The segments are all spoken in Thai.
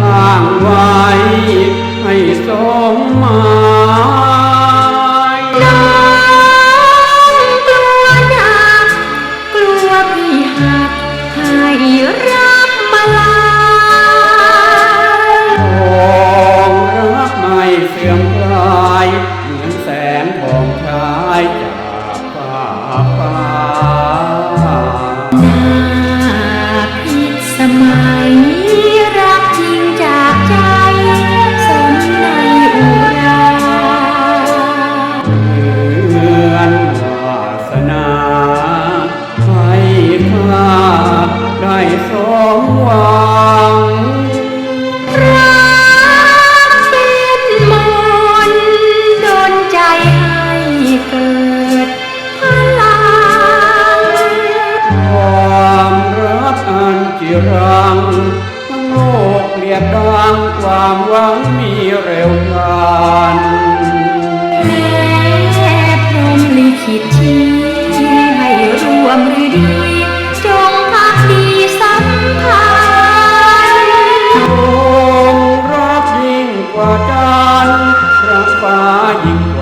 ้างไว้ให้สมหมายน้องกลัวหนักกลัวพี่หักให้รัก รังทั้งโลกเกลียดดังความหวังมีเร็วพลันแม้พรหมลิขิตชี้ให้รวมหรือดีจงพักดีสัมพันธ์จงรักยิ่งกว่าจันทร์รักฟ้ายิ่งกว่า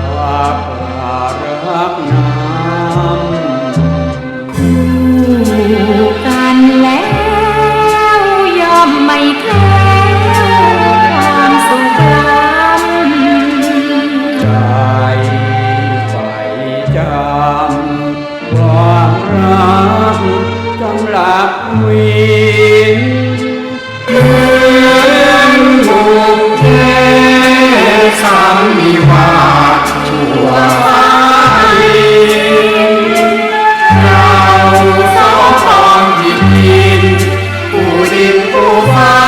างวิาทั่วฟ้าเราสองตอนยินดีผู้ดิผู้ฟ้